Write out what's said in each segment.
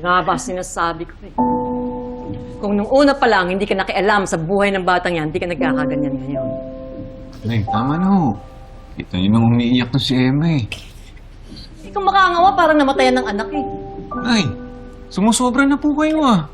Nga ba sinasabi ko eh. Kung nung una pa lang hindi ka nakialam sa buhay ng batang yan, hindi ka nagkakaganyan ngayon. Nay, tama na ho. Kita niyo nang umiiyak na si Emma eh. Hindi ka makangawa parang namatayan ng anak eh. Nay, sumusobra na po kayo ah.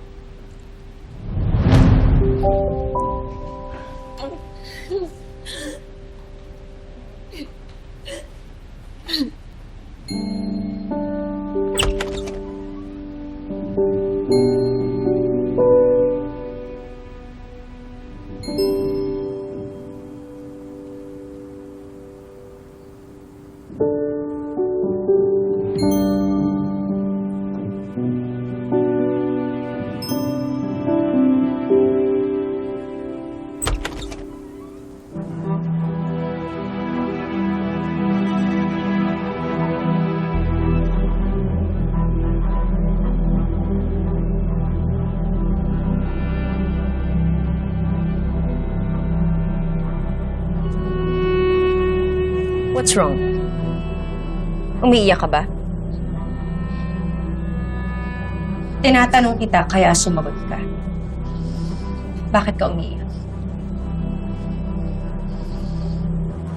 What's wrong? Umiiyak ka ba? Tinatanong kita kaya sumagot ka. Bakit ka umiiyak?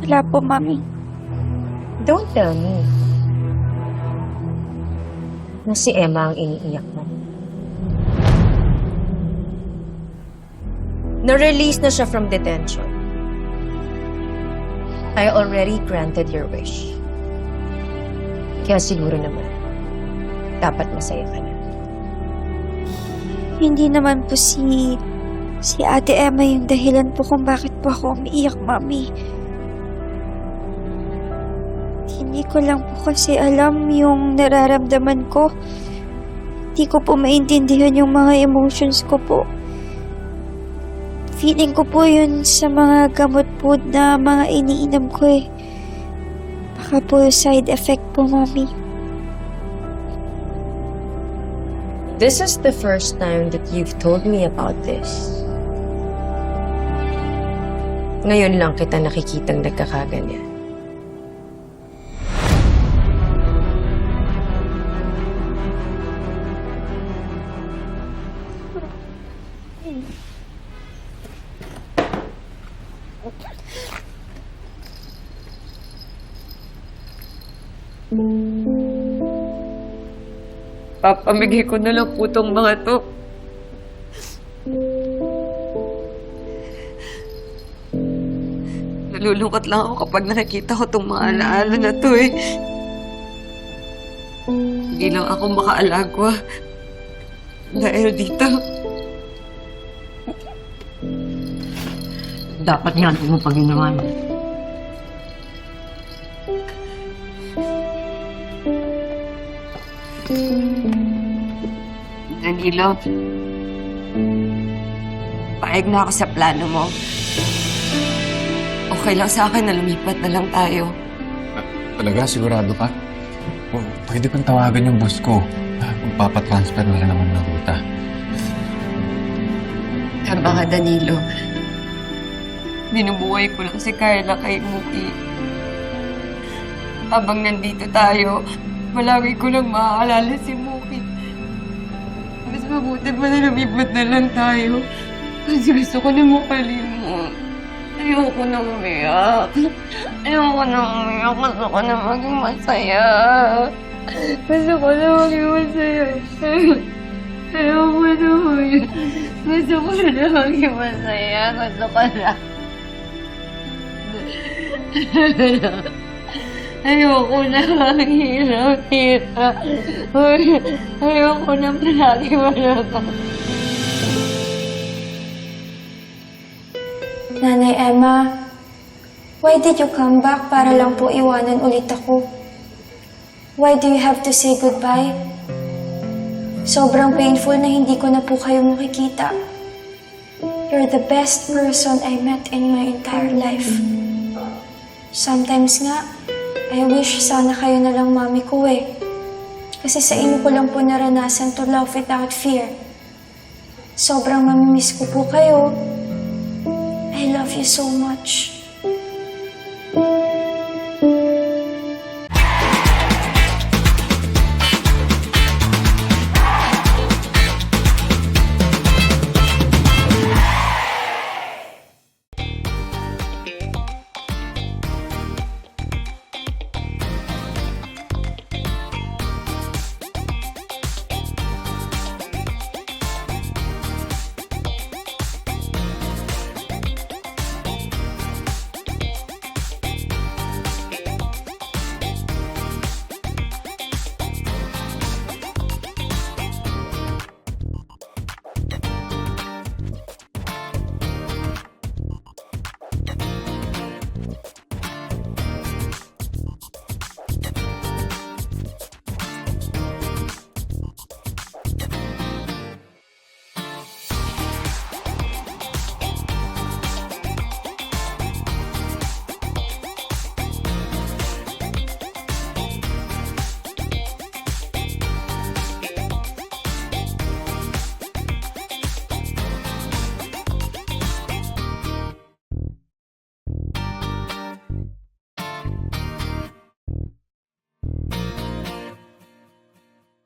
Wala po, Mami. Don't tell me. Na si Emma ang iniiyak mo. Na-release na siya from detention. I already granted your wish. Kaya siguro naman, dapat masaya ka na. Hindi naman po si... si Ate Emma yung dahilan po kung bakit po ako umiiyak, Mami. Hindi ko lang po kasi alam yung nararamdaman ko. Hindi ko po maintindihan yung mga emotions ko po. Feeling ko po yun sa mga gamot po na mga iniinom ko eh. Baka po side effect po, Mami. This is the first time that you've told me about this. Ngayon lang kita nakikitang nagkakaganyan. Papamigay ko na lang po tong mga to. Nalulungkot lang ako kapag nakikita ko tong mga alaala na to eh. Hindi lang ako makaalagwa. Dahil dito. Dapat nga hindi mo pa ginawa? Danilo, paig na ako sa plano mo. Okay lang sa akin na lumipat na lang tayo. Talaga, sigurado ka? O, pwede pang tawagan yung boss ko. Ah, Magpapatransfer na rin naman ng ruta. Tama ka, Danilo. Binubuhay ko lang si Carla kay Muki. Habang nandito tayo, malagi ko lang maaalala si Muki. Mabuti pa na lumipat na lang tayo. Kasi gusto ko na makalimot. Ayoko na umiyak. Ayoko na umiyak. Gusto ko na maging masaya. Gusto ko na maging masaya. Ayoko na umiyak. Gusto ko na maging masaya. Gusto ko na. Ayoko na hirap-hirap. Ayoko na palagi wala ka. Nanay Emma, why did you come back para lang po iwanan ulit ako? Why do you have to say goodbye? Sobrang painful na hindi ko na po kayo makikita. You're the best person I met in my entire life. Sometimes nga, I wish sana kayo na lang mami ko eh. Kasi sa inyo ko lang po naranasan to love without fear. Sobrang mamimiss ko po kayo. I love you so much.